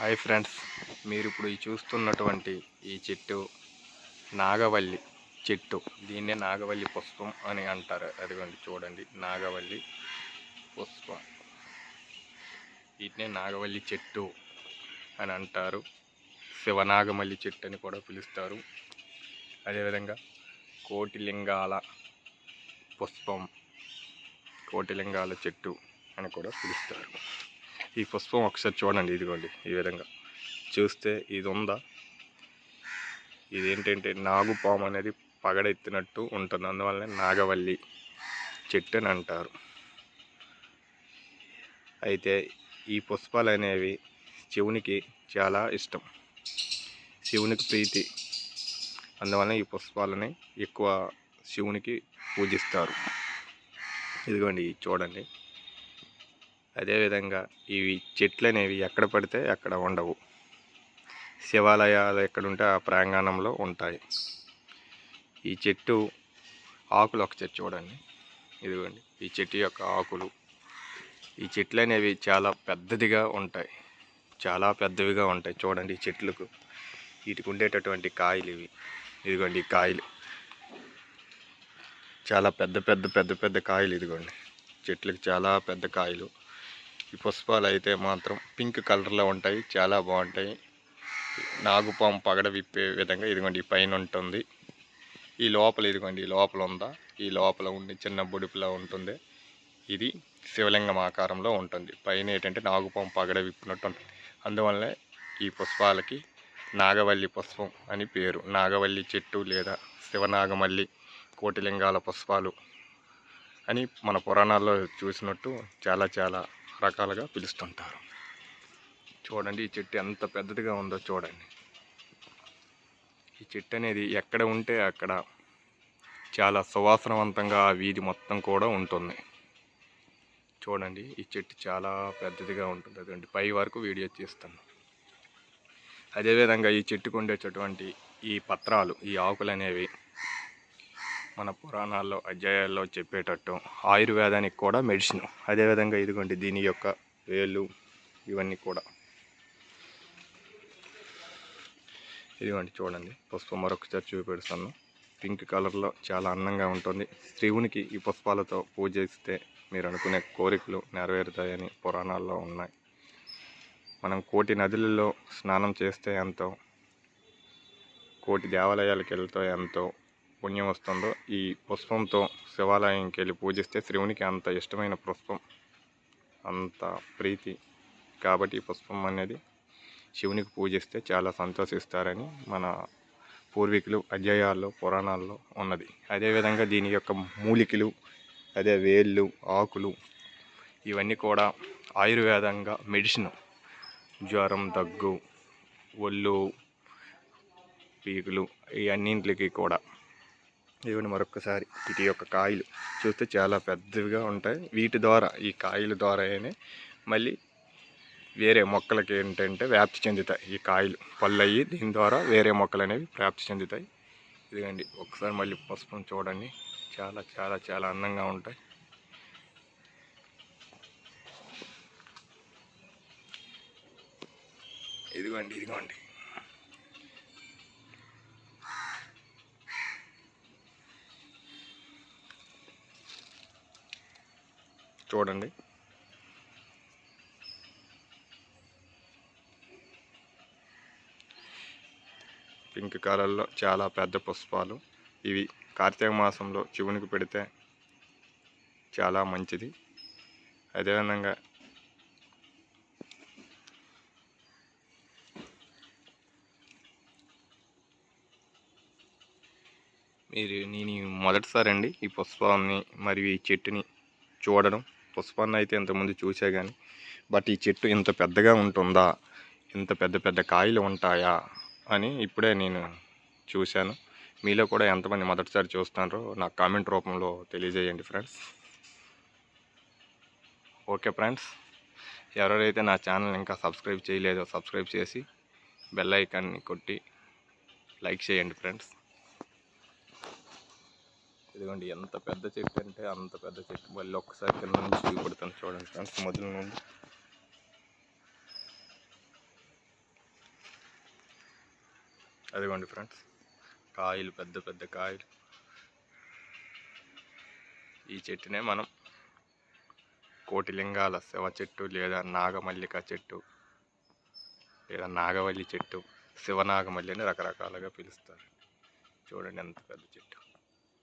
Hi friends మీరు ఇప్పుడు ఈ చూస్తున్నటువంటి ఈ చెట్టు నాగవల్లి చెట్టు. దీన్నే నాగవల్లి పుష్పం అని అంటారు. అదిగోండి చూడండి నాగవల్లి పుష్పం. వీటినే నాగవల్లి చెట్టు అని అంటారు. శివనాగమల్లి చెట్టు అని కూడా పిలుస్తారు. అదేవిధంగా కోటిలింగాల పుష్పం కోటిలింగాల చెట్టు అని కూడా పిలుస్తారు. ఈ పుష్పం ఒకసారి చూడండి ఇదిగోండి ఈ విధంగా. చూస్తే ఇది ఉందా ఇది ఏంటంటే నాగుపాము అనేది పగడెత్తినట్టు ఉంటుంది. అందువల్ల నాగవల్లి చెట్టు అని అంటారు. అయితే ఈ పుష్పాలు అనేవి శివునికి చాలా ఇష్టం. శివునికి ప్రీతి. అందువలన ఈ పుష్పాలని ఎక్కువ శివునికి పూజిస్తారు. ఇదిగోండి ఇది చూడండి. అదేవిధంగా ఇవి చెట్లు అనేవి ఎక్కడ పడితే అక్కడ ఉండవు. శివాలయాలు ఎక్కడుంటే ఆ ప్రాంగణంలో ఉంటాయి. ఈ చెట్టు ఆకులు ఒక చెట్టు చూడండి. ఇదిగోండి. ఈ చెట్టు యొక్క ఆకులు. ఈ చెట్లు అనేవి చాలా పెద్దదిగా ఉంటాయి. చాలా పెద్దవిగా ఉంటాయి. చూడండి ఈ చెట్లకు వీటికి ఉండేటటువంటి కాయలు ఇవి. ఇదిగోండి ఈ కాయలు. చాలా పెద్ద పెద్ద పెద్ద పెద్ద కాయలు ఇదిగోండి. చెట్లకు చాలా పెద్ద కాయలు. ఈ పుష్పాలు అయితే మాత్రం పింక్ కలర్లో ఉంటాయి చాలా బాగుంటాయి. నాగుపాము పగడ విప్పే విధంగా ఇదిగోండి ఈ పైన ఉంటుంది. ఈ లోపల ఇదిగోండి ఈ లోపల ఉందా? ఈ లోపల ఉండి చిన్న బుడిపిలా ఉంటుంది. ఇది శివలింగం ఆకారంలో ఉంటుంది. పైన ఏంటంటే నాగుపాము పగడ విప్పినట్టు ఉంటుంది. అందువల్లనే ఈ పుష్పాలకి నాగవల్లి పుష్పం అని పేరు. నాగవల్లి చెట్టు లేదా శివనాగమల్లి కోటిలింగాల పుష్పాలు అని మన పురాణాల్లో చూసినట్టు చాలా చాలా రకాలుగా పిలుస్తుంటారు. చూడండి ఈ చెట్టు ఎంత పెద్దదిగా ఉందో చూడండి. ఈ చెట్టు అనేది ఎక్కడ ఉంటే అక్కడ చాలా సువాసనవంతంగా ఆ వీధి మొత్తం కూడా ఉంటుంది. చూడండి ఈ చెట్టు చాలా పెద్దదిగా ఉంటుంది. అదండి పై వరకు వీడియో తీస్తాను అదేవిధంగా ఈ చెట్టుకు ఉండేటటువంటి ఈ పత్రాలు ఈ ఆకులు అనేవి మన పురాణాల్లో అధ్యాయాల్లో చెప్పేటట్టు ఆయుర్వేదానికి కూడా మెడిసిన్. అదేవిధంగా ఇదిగోండి దీని యొక్క వేలు ఇవన్నీ కూడా. ఇదిగోండి చూడండి పుష్పం మరొకసారి చూపెడుతాను పింక్ కలర్లో చాలా అందంగా ఉంటుంది. శివునికి ఈ పుష్పాలతో పూజ చేస్తే మీరు అనుకునే కోరికలు నెరవేరుతాయని పురాణాల్లో ఉన్నాయి. మనం కోటి నదులలో స్నానం చేస్తే ఎంతో కోటి దేవాలయాలకు వెళ్తే ఎంతో పుణ్యం వస్తుందో ఈ పుష్పంతో శివాలయంకి వెళ్ళి పూజిస్తే శివునికి అంత ఇష్టమైన పుష్పం అంత ప్రీతి. కాబట్టి ఈ పుష్పం అనేది శివునికి పూజిస్తే చాలా సంతోషిస్తారని మన పూర్వీకులు అధ్యాయాల్లో పురాణాల్లో ఉన్నది. అదేవిధంగా దీని యొక్క మూలికలు అదే వేళ్ళు ఆకులు ఇవన్నీ కూడా ఆయుర్వేదంగా మెడిసిన్ జ్వరం దగ్గు ఒళ్ళు పీకులు ఇవన్నింటికి కూడా ఇవన్నీ మరొకసారి వీటి యొక్క కాయలు చూస్తే చాలా పెద్దవిగా ఉంటాయి. వీటి ద్వారా ఈ కాయల ద్వారానే మళ్ళీ వేరే మొక్కలకి ఏంటంటే వ్యాప్తి చెందుతాయి ఈ కాయలు. పళ్ళు అయ్యి దీని ద్వారా వేరే మొక్కలు అనేవి వ్యాప్తి చెందుతాయి. ఇదిగండి ఒకసారి మళ్ళీ పసుపును చూడండి. చాలా చాలా చాలా అందంగా ఉంటాయి. ఇదిగోండి ఇదిగోండి. చూడండి. పింక్ కలర్లో చాలా పెద్ద పుష్పాలు. ఇవి కార్తీక మాసంలో శివునికి పెడితే చాలా మంచిది. అదేవిధంగా మీరు నేను మొదటిసారి అండి ఈ పుష్పాన్ని మరియు ఈ చెట్టుని చూడడం. పుష్పాన్ని అయితే ఇంతకుముందు చూసే కానీ బట్ ఈ చెట్టు ఇంత పెద్దగా ఉంటుందా? ఇంత పెద్ద పెద్ద కాయలు ఉంటాయా? అని ఇప్పుడే నేను చూశాను. మీలో కూడా ఎంతమంది మొదటిసారి చూస్తున్నారో నాకు కామెంట్ రూపంలో తెలియజేయండి ఫ్రెండ్స్. ఓకే ఫ్రెండ్స్ ఎవరైతే నా ఛానల్ ఇంకా సబ్స్క్రైబ్ చేయలేదో సబ్స్క్రైబ్ చేసి బెల్ ఐకాన్ని కొట్టి లైక్ చేయండి ఫ్రెండ్స్. ఇదిగోండి ఎంత పెద్ద చెట్టు అంటే అంత పెద్ద చెట్టు. మళ్ళీ ఒక్కసారి కింద నుంచి చూపెడతాను చూడండి ఫ్రెండ్స్ మొదలు నుండి. అదిగోండి ఫ్రెండ్స్ కాయలు పెద్ద పెద్ద కాయలు. ఈ చెట్టునే మనం కోటిలింగాల శివ చెట్టు లేదా నాగమల్లిక చెట్టు లేదా నాగవల్లి చెట్టు శివనాగమల్లి అని రకరకాలుగా పిలుస్తారు. చూడండి ఎంత పెద్ద చెట్టు.